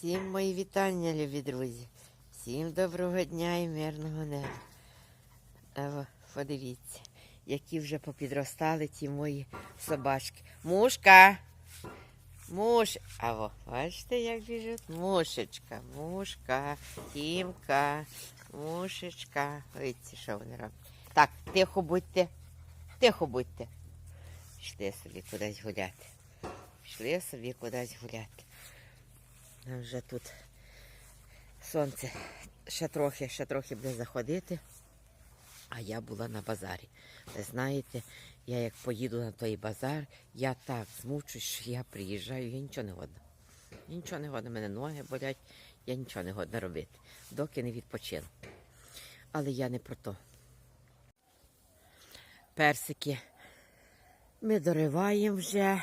Всім мої вітання, любі друзі. Всім доброго дня і мирного неба. Ево, подивіться, які вже попідростали ті мої собачки. Мушка! Муш. Аво, бачите, як біжить? Мушечка, мушка, тімка, мушечка. Ось що вони роблять. Так, тихо будьте. Тихо будьте. Пішли собі кудись гуляти. Пішли собі кудись гуляти. Вже тут сонце ще трохи, ще трохи буде заходити. А я була на базарі. Ви знаєте, я як поїду на той базар, я так змучусь, що я приїжджаю, я нічого не годна. Я нічого не годна, мене ноги болять, я нічого не годна робити, доки не відпочину. Але я не про то. Персики ми дориваємо вже.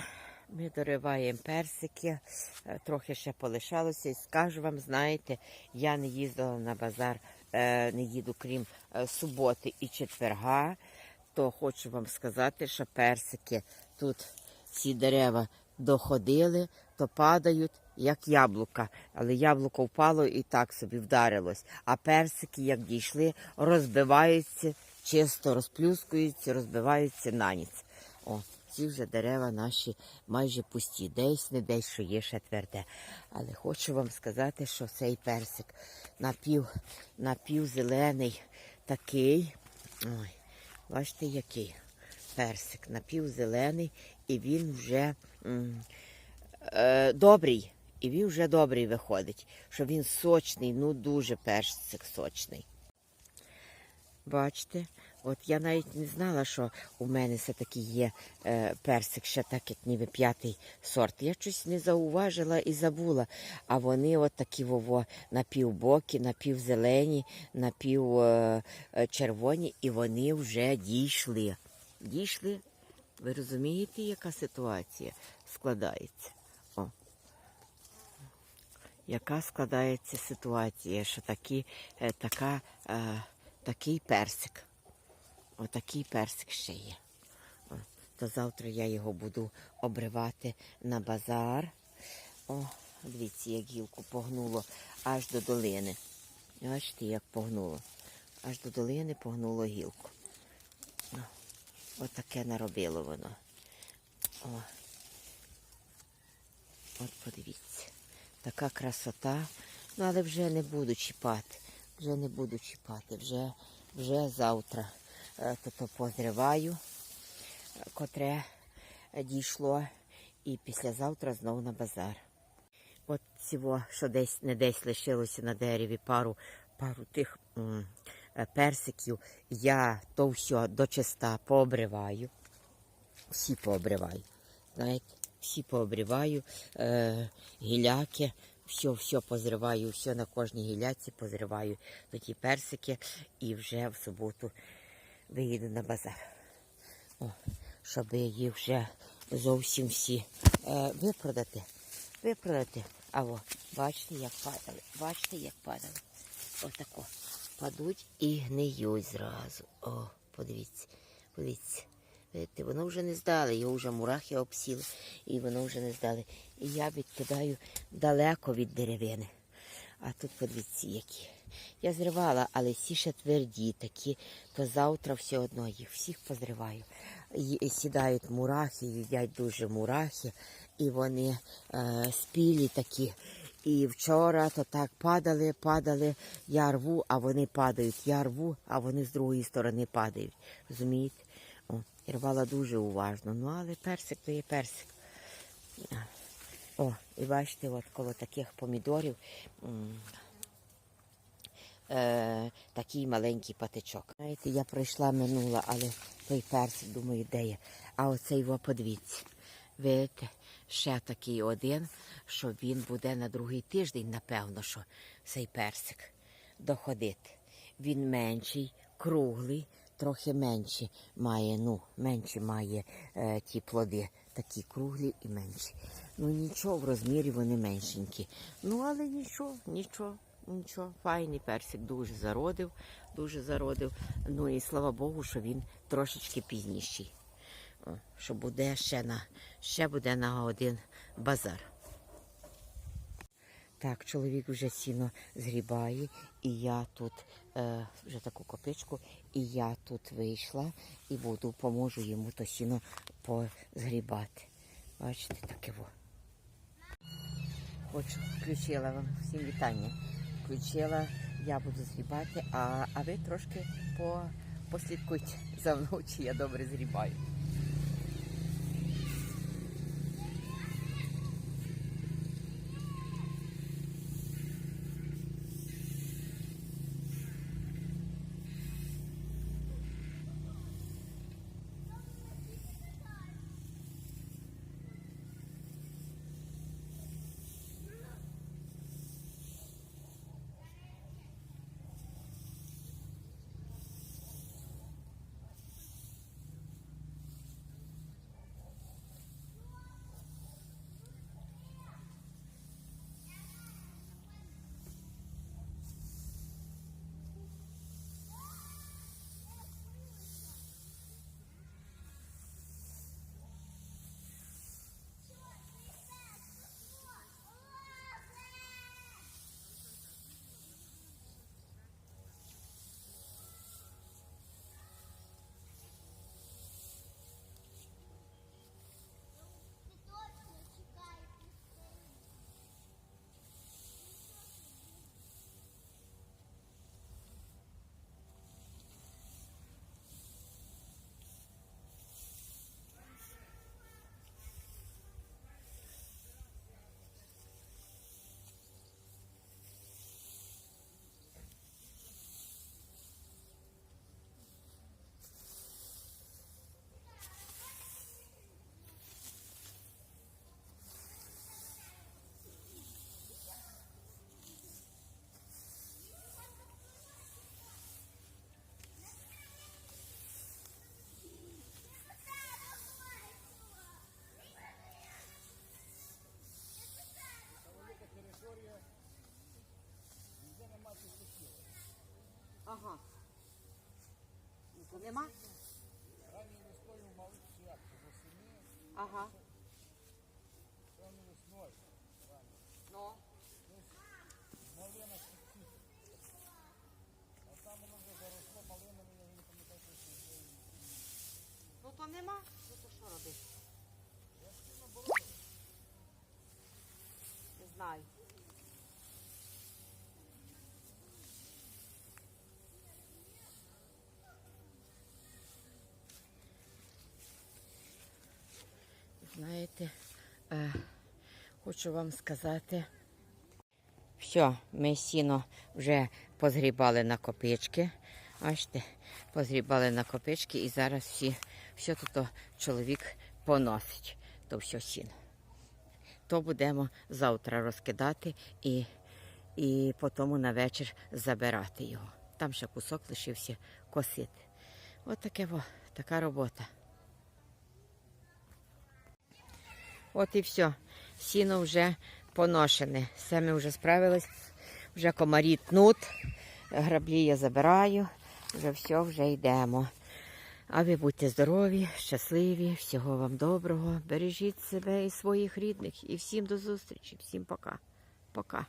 Ми дориваємо персики, е, трохи ще полишалося. І скажу вам, знаєте, я не їздила на базар, е, не їду крім е, суботи і четверга, то хочу вам сказати, що персики тут ці дерева доходили, то падають, як яблука. Але яблуко впало і так собі вдарилось. А персики, як дійшли, розбиваються, чисто розплюскуються, розбиваються на ніц. О, ці вже дерева наші майже пусті. Десь не десь, що є ще тверде. Але хочу вам сказати, що цей персик напів, напівзелений такий. Ой, бачите, який персик напівзелений, і він вже е, добрий. І він вже добрий виходить, що він сочний, ну дуже персик сочний. Бачите, от я навіть не знала, що у мене все-таки є е, персик, ще так, як ніби п'ятий сорт. Я щось не зауважила і забула. А вони от такі вово напівбокі, напівзелені, напів е, е, і вони вже дійшли. Дійшли. Ви розумієте, яка ситуація складається? О. Яка складається ситуація, що такі, е, така. Е, такий персик. Отакий персик ще є. О, то завтра я його буду обривати на базар. О, дивіться, як гілку погнуло аж до долини. Бачите, як погнуло. Аж до долини погнуло гілку. О, Отаке наробило воно. О. От подивіться. Така красота. Ну, але вже не буду чіпати. Вже не буду чіпати, вже, вже завтра то позриваю, е, котре е, дійшло, і післязавтра знову на базар. От цього, що десь не десь лишилося на дереві пару, пару тих е, персиків, я то все дочиста пообриваю. Всі пообриваю. Знаєте, всі пообриваю, е, гіляки, все, все позриваю, все на кожній гіляці позриваю до ті персики і вже в суботу виїду на базар. О, щоб їх вже зовсім всі е, випродати. Випродати. А о, бачите, як падали. Бачите, як падали. Отако. Падуть і гниють зразу. О, подивіться, подивіться. Видите, воно вже не здали, його вже мурахи обсіли, і воно вже не здали. І я відкидаю далеко від деревини. А тут подивіться, які. Я зривала, але всі ще тверді такі, то завтра все одно їх всіх позриваю. Ї- Сідають мурахи, їдять дуже мурахи, і вони е, спілі такі. І вчора то так падали, падали, я рву, а вони падають. Я рву, а вони з другої сторони падають. Розумієте? І рвала дуже уважно. Ну, але персик то є персик. О, і бачите, от коло таких помідорів е, такий маленький патичок. Знаєте, я пройшла минула, але той персик, думаю, де є. А оцей його подивіться. Видите, ще такий один, що він буде на другий тиждень, напевно, що цей персик доходити. Він менший, круглий, трохи менші має, ну, менші має е, ті плоди, такі круглі і менші. Ну нічого, в розмірі вони меншенькі. Ну, але нічого, нічого, нічого. Файний персик дуже зародив, дуже зародив. Ну і слава Богу, що він трошечки пізніший. Що буде ще на ще буде на один базар. Так, чоловік вже сіно згрібає, і я тут е, вже таку копичку, і я тут вийшла і буду поможу йому то сіно позгрібати. Бачите, таке во. Хочу, включила вам всім вітання. Включила, я буду згрібати, а, а ви трошки по, послідкуйте за мною, чи я добре згрібаю. Ага. Ну, то нема? Ранньою весною мали святку восени, Ага. ранньою весною. Ну. Малина цвіте. А там воно вже заросло малинами, я не пам'ятаю, що це. Ну то нема. Ну то що робити? Знаєте, е, хочу вам сказати. Все, ми сіно вже позгрібали на копички. Бачите, позгрібали на копички і зараз всі, все тут чоловік поносить. То все сіно то будемо завтра розкидати і, і потім на вечір забирати його. Там ще кусок лишився косити. От таке во, така робота. От і все. Сіно вже поношене. Все ми вже справились. Вже комарі тнуть, граблі я забираю, вже все, вже йдемо. А ви будьте здорові, щасливі, всього вам доброго. Бережіть себе і своїх рідних. І всім до зустрічі. Всім пока. Пока.